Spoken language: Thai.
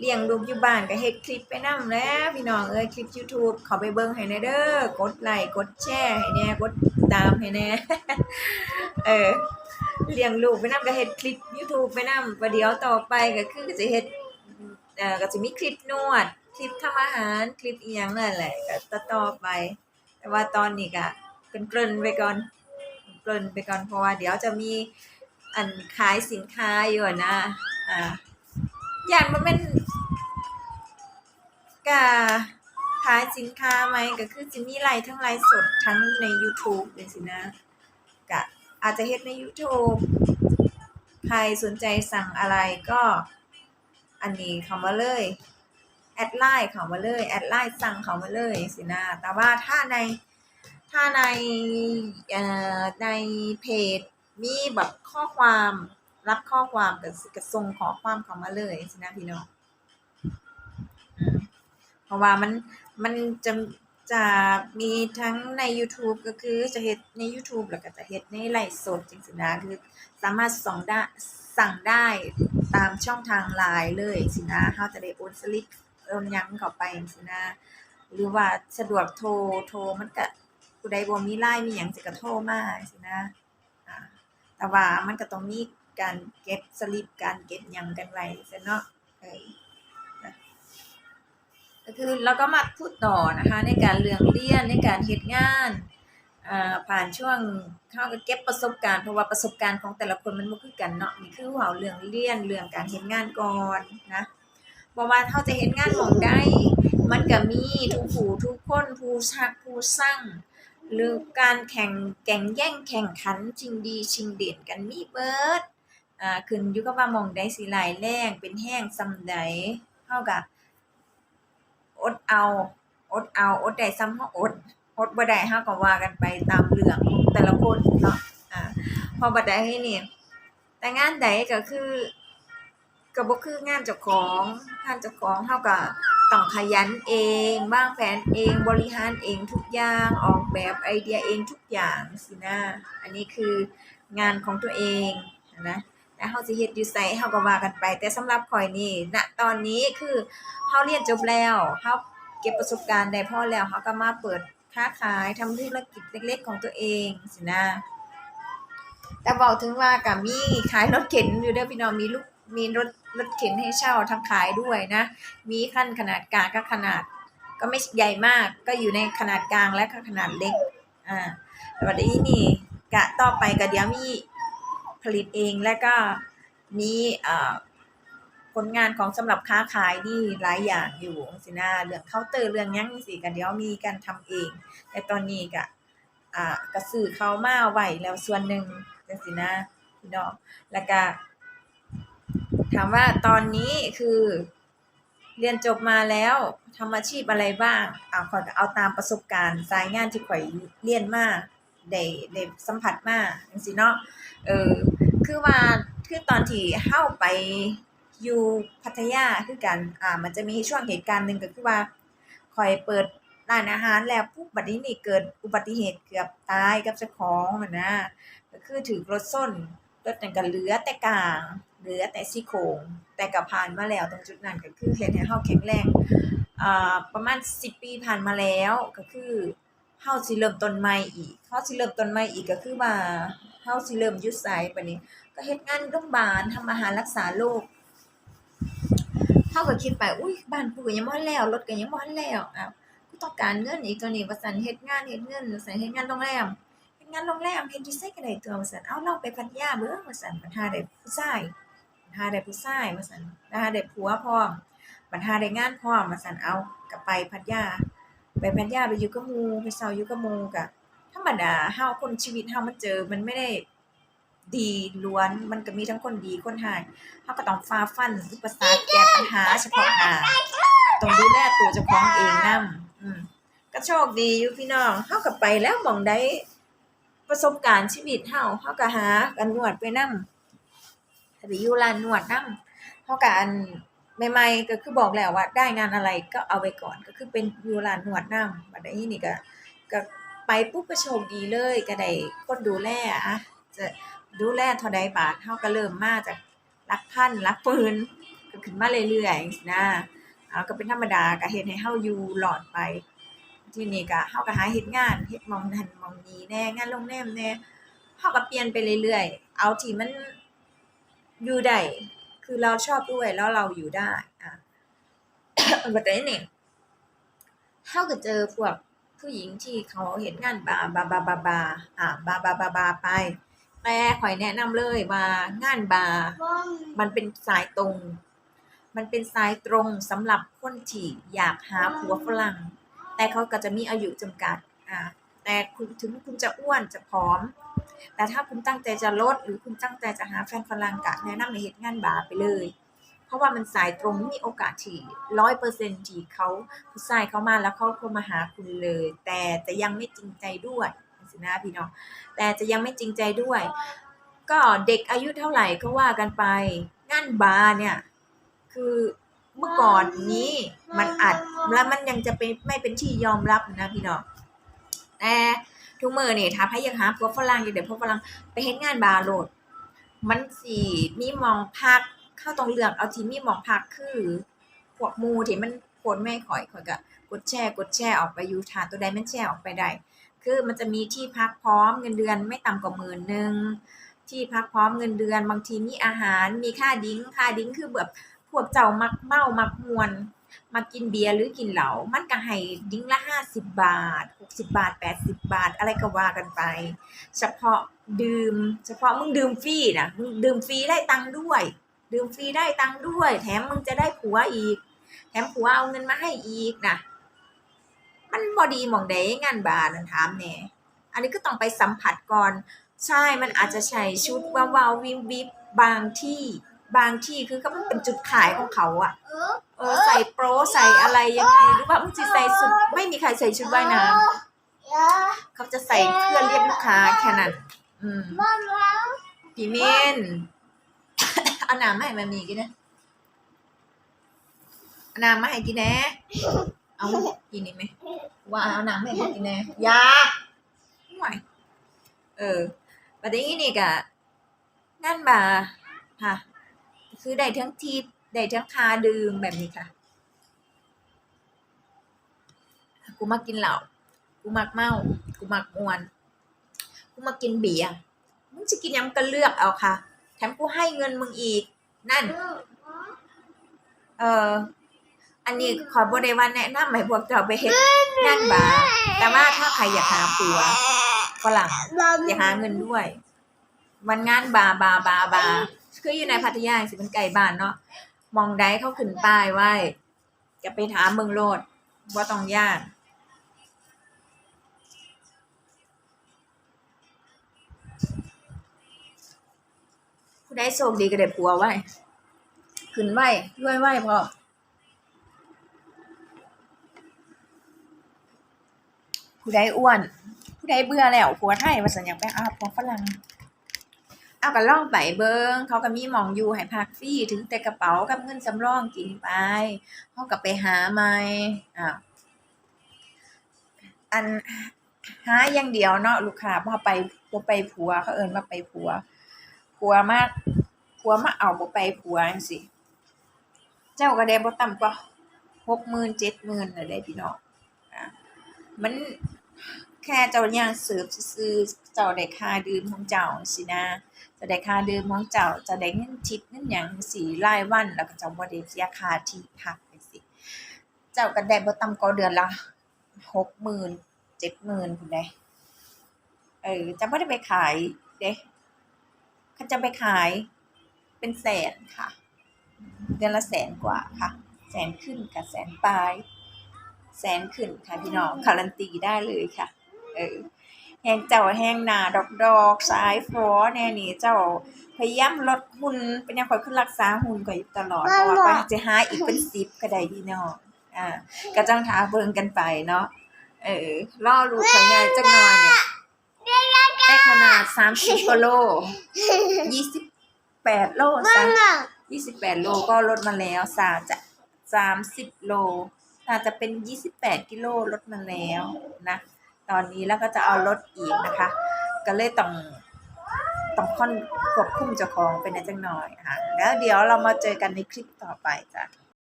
เลี้ยงลูกอยู่บ้านก็เฮ็ดคลิปไปนำแล้วพี่น้องเอ้ยคลิป YouTube เขาไปเบิ่งให้แน่เด้อกดไลค์กดแชร์ให้แน่กดติดตามให้แน่เออเลี้ยงลูกไปนำก็เฮ็ดคลิป YouTube ไปนำประเดี๋ยวต่อไปก็คือจะเฮ็ดเอ่อก็จะมีคลิปนวด คลิปทำอาหารคลิปอีหยังนั่นแหละก็ต่อๆไป แต่ว่าตอนนี้ก็เกริ่นไปก่อนเกริ่นไปก่อนเพราะว่าเดี๋ยวจะมีอันขายสินค้าอยู่นะอ่าอย่างมันเป็น กะขายสินค้าไหมก็คือจะมีไลฟ์ทั้งไลฟ์สดทั้งใน YouTube จังซี่นะกะอาจจะเฮ็ดใน YouTube ใครสนใจสั่งอะไรก็อันนี้เข้ามาเลย แอดไลน์เข้ามาเลย แอดไลน์สั่งเข้ามาเลยสินะ แต่ว่าถ้าในถ้าในเอ่อในเพจมีแบบข้อความรับข้อความก็สิก็ส่งข้อความเข้ามาเลยสินะพี่น้อง เพราะว่ามันมันจะจะมีทั้งใน YouTube ก็คือจะเฮ็ดใน YouTube แล้วก็จะเฮ็ดในไลฟ์สดจังซี่นะคือสามารถส่งได้สั่งได้ตามช่องทาง LINE เลยสินะเราจะได้โอนสลิปโอนยังเข้าไปจังซี้นะหรือว่าสะดวกโทรโทรมันก็ผู้ใดบ่มี LINE มีหยังสิก็โทรมาจังซี้นะอ่าแต่ว่ามันก็ต้องมีการเก็บสลิปการเก็บหยังกันไว้ซั้นเนาะเออนะ ก็คือเราก็มาพูดต่อนะคะในการเรื่องเรียนในการเฮ็ดงานผ่านช่วงเราก็เก็บประสบการณ์เพราะว่าประสบการณ์ของแต่ละคนมันบ่คือกันเนาะนี่คือเว้าเรื่องเรียนเรื่องการเฮ็ดงานก่อนนะบ่ว่าเราจะเฮ็ดงานหม้องใดมันก็มีทุกผู้ทุกคนผู้ชักผู้ซั่งหรือการแข่งแก่งแย่งแข่งขันชิงดีชิงเด่นกันมีเบิดอ่าขึ้นอยู่กับว่าหม้องใดสิร้ายแรงเป็นแรงส่ำใดเราก็ อดเอา อดเอา อดได้ส่ำเราอด อดบ่ได้เราก็ว่ากันไปตามเรื่องของแต่ละคนเนาะอ่าพอบัดใดนี่แต่งานใดก็คือก็บ่คืองานเจ้าของงานเจ้าของเราก็ต้องขยันเองวางแผนเองบริหารเองทุกอย่างออกแบบไอเดียเองทุกอย่างสินะ อันนี้คืองานของตัวเองนะ แต่เราสิเฮ็ดอยู่ไสเราก็ว่ากันไป แต่สำหรับข้อยนี่ณตอนนี้คือเราเรียนจบแล้วเราเก็บประสบการณ์ได้พอแล้วเราก็มาเปิดค้าขายทำธุรกิจเล็ก ๆ ของตัวเองสินะ แต่เว้าถึงว่าก็มีขายรถเข็นอยู่เด้อพี่น้องมีลูกมีรถรถเข็นให้เช่าทำขายด้วยนะ มีขั้นขนาดกลางก็ขนาด ก็ไม่ใหญ่มากก็อยู่ในขนาดกลางและขนาดเล็ก อ่าแต่บัดนี้นี่กะต่อไปก็เดี๋ยวมี ผลิตเองและก็มีผลงานของสำหรับค้าขายนี่หลายอย่างอยู่สินะเรื่องเคาน์เตอร์เรื่องยังจังซี่ก็เดี๋ยวมีการทำเอง แต่ตอนนี้ก็อ่าก็ซื้อเขามาไหวแล้วส่วนหนึ่งจังซี่นะพี่น้องแล้วก็ถามว่าตอนนี้คือ เรียนจบมาแล้วทำอาชีพอะไรบ้างอ่าขอเอาตามประสบการณ์สายงานที่ข้อยเรียนมา ได้ได้สัมผัสมาจังซี่เนาะเออคือว่าคือตอนที่เฮาไปอยู่พัทยาคือกันอ่ามันจะมีช่วงเหตุการณ์หนึ่งก็คือว่าข้อยเปิดร้านอาหารแล้วปุ๊บบัดนี้นี่เกิดอุบัติเหตุเกือบตายกับเจ้าของนั่นนะก็คือถูกรถชนรถนั่นก็เหลือแต่กลางเหลือแต่ซี่โครงแต่ก็ผ่านมาแล้วตรงจุดนั้นก็คือเฮ็ดให้เฮาแข็งแรงอ่าประมาณ10ปีผ่านมาแล้วก็คือ เฮาสิเริ่มต้นใหม่อีกเฮาสิเริ่มต้นใหม่อีกก็คือว่าเฮาสิเริ่มยู่ไสบัดนี้ ก็เฮ็ดงานโรงบาลทำอาหารรักษาโรคเฮาก็คิดไป อุ๊ยบ้านกูก็ยังบ่ทันแล้วรถก็ยังบ่ทันแล้วอ้าวกูต้องการเงินอีกตัวนี้ว่าซั่นเฮ็ดงานเฮ็ดเงินว่าซั่นเฮ็ดงานโรงแรมเฮ็ดงานโรงแรมเฮ็ดอยู่ไสก็ได้ตัวว่าซั่นเอาลองไปพัทยาเบิ่งว่าซั่นบัดหาได้ผู้ชายบัดหาได้ผู้ชายว่าซั่นบัดหาได้ผัวพร้อมบัดหาได้งานพร้อมว่าซั่นเอาก็ไปพัทยา ไปพัทยาไปอยู่กับมูไปเช่าอยู่กับมูก็ธรรมดาเฮาคนชีวิตเฮามันเจอมันไม่ได้ดีล้วนมันก็มีทั้งคนดีคนร้ายเฮาก็ต้องฝ่าฟันอุปสรรคแก้ปัญหาเฉพาะหน้าต้องดูแลตัวเจ้าของเองนำอืมก็โชคดีอยู่พี่น้องเฮาก็ไปแล้วหม้องใดประสบการณ์ชีวิตเฮาเฮาก็หากันนวดไปนำถ้าไปอยู่ร้านนวดนำเฮาก็อัน ใหม่ๆก็คือบอกแล้วว่า ได้งานอะไรก็เอาไว้ก่อนก็คือเป็นอยู่ร้านนวดน้ำบัดนี้นี่ก็ก็ไปปุ๊บก็โชคดีเลยก็ได้คนดูแลอะจะดูแลเท่าใดบาทเฮาก็เริ่มมาจากหลักพันหลักหมื่นก็ขึ้นมาเรื่อยๆนะเอาก็เป็นธรรมดาก็เฮ็ดให้เฮาอยู่รอดไป ทีนี้ก็เฮาก็หาเฮ็ดงานเฮ็ดมองนั่นมองนี้แน่งานโรงแรมแน่เฮาก็เปลี่ยนไปเรื่อยๆ เอาที่มันอยู่ได้ คือเราชอบด้วยแล้วเราอยู่ได้อ่าบัดนี้นี่เฮาก็เจอพวกผู้หญิงที่เขาเฮ็ดงานบาบาบาบาบาอ่าบาบาบาบาไปแต่ขอยแนะนำเลยว่างานบามันเป็นสายตรง มันเป็นสายตรงสำหรับคนที่อยากหาผัวฝรั่ง แต่เขาก็จะมีอายุจำกัดอ่าแต่ถึงคุณจะอ้วนจะผอม แต่ถ้าคุณตั้งใจจะลด หรือคุณตั้งใจจะหาแฟนฝรั่งกะแนะนำในเหตุงานบาร์ไปเลย เพราะว่ามันสายตรงมีโอกาสที่ร้อยเปอร์เซ็นต์ที่เขาผู้ชายเขามาแล้วเขาก็มาหาคุณเลย แต่จะยังไม่จริงใจด้วยสินะพี่น้องแต่จะยังไม่จริงใจด้วย ก็เด็กอายุเท่าไหร่ก็ว่ากันไปงานบาร์เนี่ยคือเมื่อก่อนนี้มันอัดแล้วมันยังจะเป็นไม่เป็นที่ยอมรับนะพี่น้องแต่ ทุกมือนี่ถ้าพยายามหาพวกฝรั่งอย่างเด็กพวกฝรั่งไปเฮ็ดงานบาร์โหลด มันสิมีมองพักเข้าตรงเลือกเอาที่มีมองพักคือพวกมูที่มันโพสต์แม่ข่อยข่อยก็กดแชร์กดแชร์ออกไปอยู่ถ้าตัวใดมันแชร์ออกไปได้ คือมันจะมีที่พักพร้อมเงินเดือนไม่ต่ำกว่าหมื่นหนึ่งที่พักพร้อมเงินเดือนบางทีมีอาหารมีค่าดิ้งค่าดิ้งคือแบบพวกเจ้ามักเมามักมวน มากินเบียร์หรือกินเหล้ามันก็ให้ดิ้งละห้าสิบบาทหกสิบบาทแปดสิบบาท อะไรก็ว่ากันไป เฉพาะดื่ม เฉพาะมึงดื่มฟรีนะมึงดื่มฟรีได้ตังค์ด้วย ดื่มฟรีได้ตังค์ด้วย แถมมึงจะได้ผัวอีก แถมผัวเอาเงินมาให้อีกนะมันบอดีหมองใดงานบาร์นั่นถามแหน่อันนี้ก็ต้องไปสัมผัสก่อน ใช่มันอาจจะใช้ชุดว้าววิบวิบบางที่บางที่คือก็มันเป็นจุดขายของเขาอะ เออใส่โปรใส่อะไรยังไงหรือว่ามึงจะใส่ชุดไม่มีใครใส่ชุดว่ายน้ำเขาจะใส่เพื่อเรียกลูกค้าแค่นั้นอืมพี่เมนเอาน้ำมาให้มันมีกินนะเอาน้ำมาให้กินแน่เอากินนี่ไหมว่าเอาน้ำมาให้กินแน่ยาห่วยเออประเด็นนี้นี่กะงานบ่าค่ะ คือได้ทั้งทีป ได้ทั้งคาดื่มแบบนี้ค่ะ กูมากินเหล้ากูมักเมากูมักมวน กูมากินเบียร์มึงจะกินยังก็เลือกเอาค่ะ แถมกูให้เงินมึงอีก นั่น เอออันนี้ขอบ่ได้ว่าแนะนำให้พวกเจ้าไปเฮ็ดงานบาร์แต่ว่าถ้าใครอยากหาผัวฝรั่งอยากหาเงินด้วย วันงานบาร์บาร์บาร์บาร์คืออยู่ในพัทยาสิมันไกลบ้านเนาะ มองได้เขาขึ้นป้ายไว้จะไปถามเมืองโลดว่าต้องยานผู้ใดโชคดีก็ได้ผัวไว้ ขึ้นไว้วยไว้พอผู้ใดอ้วน ผู้ใดเบื่อแล้วผัวไทยว่าสัญญาไปอาผัวฝรั่ง เอาก็ล่องไปเบิงเขาก็มีมองอยู่ให้พักฟรีถึงแต่กระเป๋ากับเงินสำรองกินไปเขาก็ไปหาใหม่อ้าวอันหาอย่างเดียวเนาะลูกค้าพอไปบ่ไปผัวเขาเอิ้นว่าไปผัว ผัวมาผัวมาเอาบ่ไปผัวจังซี่เจ้าก็ได้บ่ต่ำกว่า60,000 70,000น่ะเด้พี่น้องอะมัน แค่เจ้าย่างเสิร์ฟซื่อเจ้าได้ค่าดื่มของเจ้าจังซี่นะจ้าได้ค่าดื่มของเจ้าจ้าได้เงินทิปเงินหยังจังซี่รายวันแล้วก็เจ้าบ่ได้เสียค่าที่พักจังซี่เจ้าก็ได้บ่ต่ำกว่าเดือนละ60,000 70,000พู้นเด้เออจ้าบ่ได้ไปขายเด้เขาจะไปขายเป็นแสนค่ะ เดือนละแสนกว่าค่ะ แสนขึ้นกับแสนปลาย แสนขึ้นค่ะพี่น้องการันตีได้เลยค่ะ เออแหงเจ้าแหงหนาดอกดอกสายฟอแน่นี่เจ้าพยายามลดหุ่นเป็นยังคอยขึ้นรักษาหุ่นก็อยู่ตลอดเพราะว่าก็จะหาอีกเป็นสิบก็ได้พี่น้องอ่าก็จ้องท้าเบิ่งกันไปเนาะเออล่อลูกเขาใหญ่จักหน่อยเนี่ยได้ขนาด30กว่าโลยี่สิบแปดโลซะยี่สิบแปดโลก็ลดมาแล้วสาจะสามสิบโลอาจจะเป็นยี่สิบแปดกิโลลดมาแล้วนะ ตอนนี้แล้วก็จะเอาลดอีกนะคะ ก็เลยต้องต้องค่อนควบคุมเจ้าของเป็นจังหน่อยค่ะแล้วเดี๋ยวเรามาเจอกันในคลิปต่อไปจ้ะ